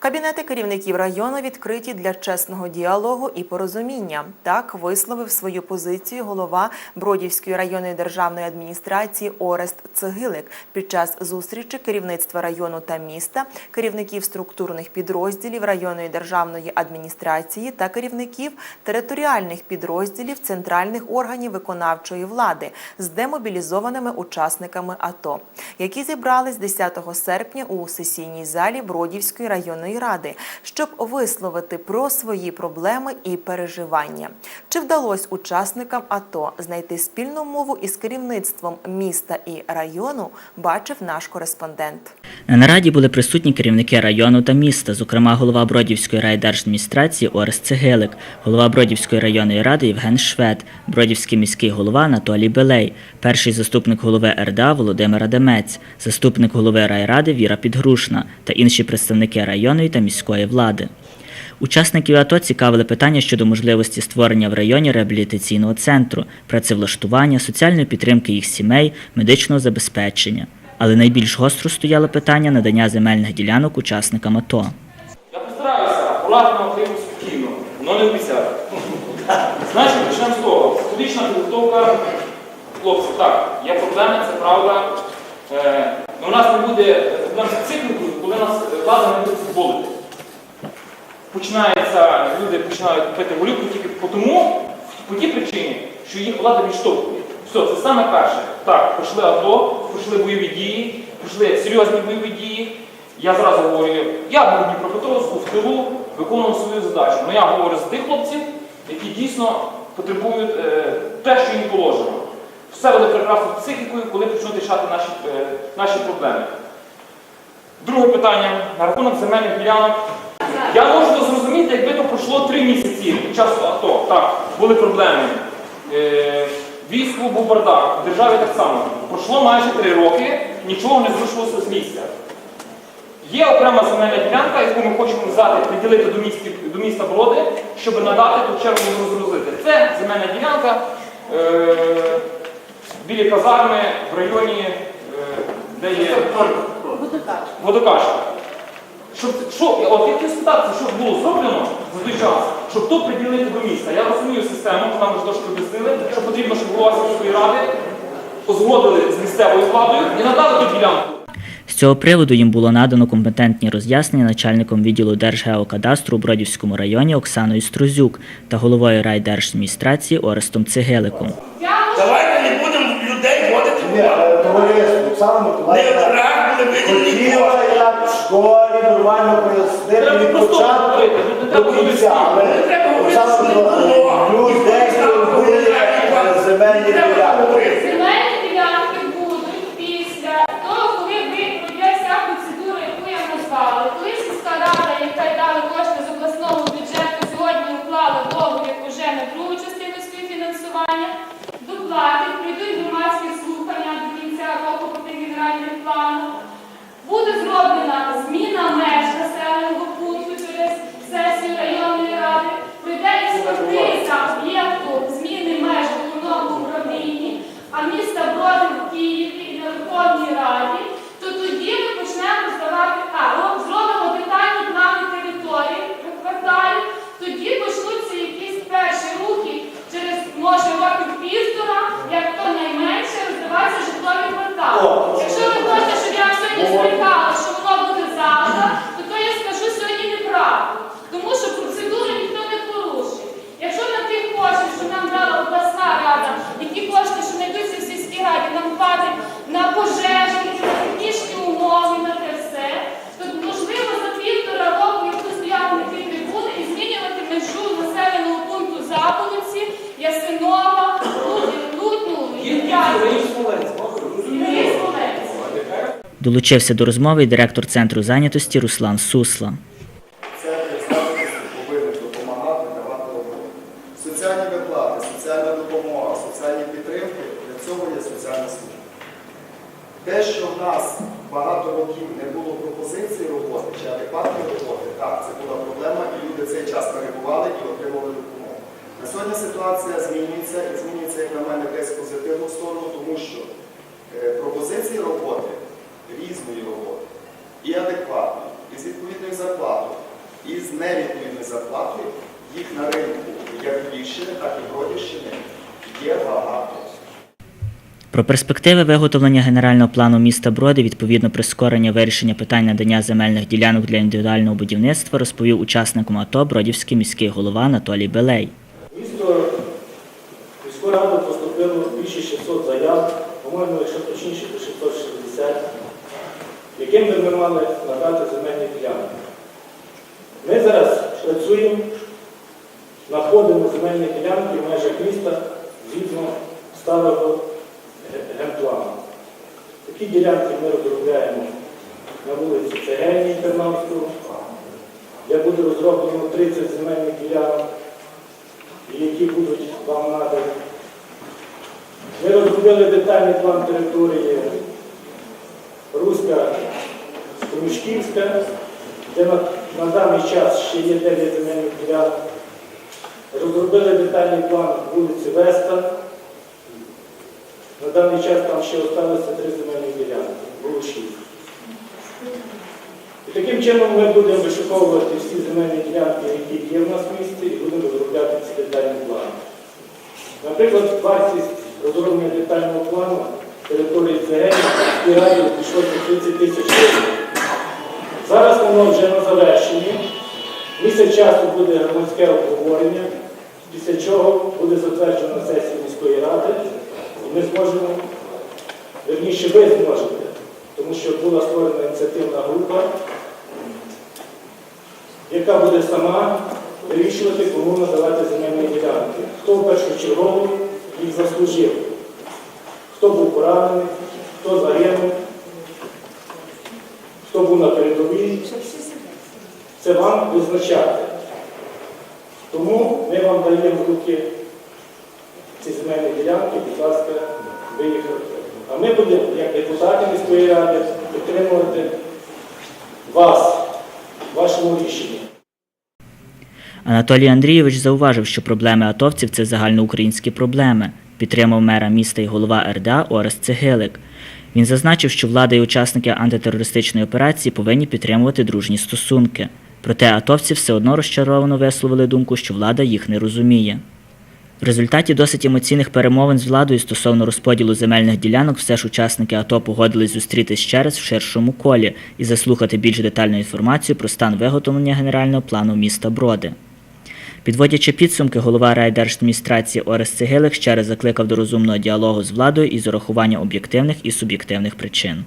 Кабінети керівників району відкриті для чесного діалогу і порозуміння. Так висловив свою позицію голова Бродівської районної державної адміністрації Орест Цегилик під час зустрічі керівництва району та міста, керівників структурних підрозділів районної державної адміністрації та керівників територіальних підрозділів центральних органів виконавчої влади з демобілізованими учасниками АТО, які зібрались 10 серпня у сесійній залі Бродівської районної ради, щоб висловити про свої проблеми і переживання. Чи вдалося учасникам АТО знайти спільну мову із керівництвом міста і району, бачив наш кореспондент. На нараді були присутні керівники району та міста, зокрема голова Бродівської райдержадміністрації Орест Цегилик, голова Бродівської районної ради Євген Швед, Бродівський міський голова Анатолій Белей, перший заступник голови РДА Володимир Адемець, заступник голови райради Віра Підгрушна та інші представники районної та міської влади. Учасників АТО цікавили питання щодо можливості створення в районі реабілітаційного центру, працевлаштування, соціальної підтримки їх сімей, медичного забезпечення. Але найбільш гостро стояло питання надання земельних ділянок учасникам АТО. Я постараюся, акуратно, тихо, спокійно, але не обіцяю. Значить, почнемо з того. Психологічна підготовка хлопців. Так, є проблеми, це правда. Е, ну, у нас не буде проблем з коли нас е, влада не буде футболити. Починається, люди починають пити горілку тільки по тому, по тій причині, що їх влада відштовхує. Все, це саме перше. Так, пройшли АТО, пройшли бойові дії, пройшли серйозні бойові дії. Я зразу говорю, я був Дніпропетровську в тилу, виконував свою задачу. Ну я говорю за тих хлопців, які дійсно потребують е, те, що їм положено. Все буде з психікою, коли почнуть рішати наші, е, наші проблеми. Друге питання на рахунок земельних ділянок. Я можу то зрозуміти, якби то пройшло три місяці під час АТО. Так, були проблеми. Е, війську був в державі так само. Пройшло майже три роки, нічого не зрушилося з місця. Є окрема земельна ділянка, яку ми хочемо взяти, приділити до, місті, до міста Броди, щоб надати ту чергу розгрузити. Це земельна ділянка е, біля казарми в районі, е, де є водокашка. Щоб, що, от я хотів спитатися, що було зроблено за той час, щоб то приділити до міста. Я розумію систему, нам вже трошки об'яснили, що потрібно, щоб голова сільської ради узгодили з місцевою владою і надали ту ділянку. З цього приводу їм було надано компетентні роз'яснення начальником відділу Держгеокадастру у Бродівському районі Оксаною Струзюк та головою райдержадміністрації Орестом Цегиликом. Давайте не будемо людей водити в воду. е, товариство, Не Миколаївна кошти. як в школі нормально пояснити від початку до кінця. Але Не не. Миколаївна, людей робили земельні зміна меж населеного пункту через сесію районної ради, пройде експертиза об'єкту зміни меж в головному управлінні, а міста Бродин в Києві і Верховній Раді, то тоді ми почнемо здавати, а роб- зробимо детальні плани території кварталів, тоді почнуться якісь перші рухи через може років півтора, як то найменше роздаватися житлові квартали. О, Якщо ви хочете, щоб я сьогодні зберігала, що воно буде завтра, то то я скажу сьогодні неправду. Тому що процедуру ніхто не порушив. Якщо на тих коштів, що нам дала обласна рада, і ті кошти, що знайдуться в сільській раді, нам хватить на пожежі, на технічні умови, на те все, то можливо за півтора року, як тут стояли на тій трибуни, і змінювати межу населеного пункту Заполиці, Ясинова, Лутну, Ясинова. Долучився до розмови і директор центру зайнятості Руслан Сусла. Це повинно допомагати, давати роботу. Соціальні виплати, соціальна допомога, соціальні підтримки для цього є соціальна служба. Те, що в нас багато років не було пропозиції роботи чи адекватної роботи, так, це була проблема, і люди цей час перебували і отримували допомогу. На сьогодні ситуація змінюється і змінюється, як на мене, десь позитивну сторону, тому що е, пропозиції роботи, різної роботи, і адекватної, і з відповідною зарплатою, з невідповідною зарплатою, їх на ринку як Львівщини, так і Бродівщини є багато. Про перспективи виготовлення генерального плану міста Броди відповідно прискорення вирішення питань надання земельних ділянок для індивідуального будівництва розповів учасникам АТО Бродівський міський голова Анатолій Белей. Яким би ми мали надати земельні ділянки. Ми зараз працюємо, знаходимо земельні ділянки в межах міста згідно старого ге- генплану. Такі ділянки ми розробляємо на вулиці Цегельній Тернавського, де буде розроблено 30 земельних ділянок які будуть вам надані. Ми розробили детальний план території Руська Струмішківська, де на, на даний час ще є 9 земельних ділянок. Розробили детальний план вулиці Веста. На даний час там ще залишилося три земельні ділянки, було шість. І таким чином ми будемо вишуковувати всі земельні ділянки, які є в нас в місті, і будемо розробляти ці детальні плани. Наприклад, вартість розроблення детального плану території Цегелі і раді пішло 30 тисяч гривень. Зараз воно вже на завершенні. Місяць часу буде громадське обговорення, після чого буде затверджено на сесії міської ради, і ми зможемо, верніше ви зможете, тому що була створена ініціативна група, яка буде сама вирішувати, кому надавати земельні ділянки. Хто в першочергово їх заслужив, хто був поранений, хто загинув, хто був на передовій. Це вам визначати. Тому ми вам даємо в руки ці земельні ділянки, будь ласка, ви їх. А ми будемо, як депутати міської ради, підтримувати вас в вашому рішенні. Анатолій Андрійович зауважив, що проблеми атовців це загальноукраїнські проблеми. Підтримав мера міста і голова РДА Орест Цегилик. Він зазначив, що влада і учасники антитерористичної операції повинні підтримувати дружні стосунки. Проте атовці все одно розчаровано висловили думку, що влада їх не розуміє. В результаті досить емоційних перемовин з владою стосовно розподілу земельних ділянок все ж учасники АТО погодились зустрітись ще раз в ширшому колі і заслухати більш детальну інформацію про стан виготовлення генерального плану міста Броди. Підводячи підсумки, голова райдержадміністрації Орес Цегилик ще раз закликав до розумного діалогу з владою і з урахуванням об'єктивних і суб'єктивних причин.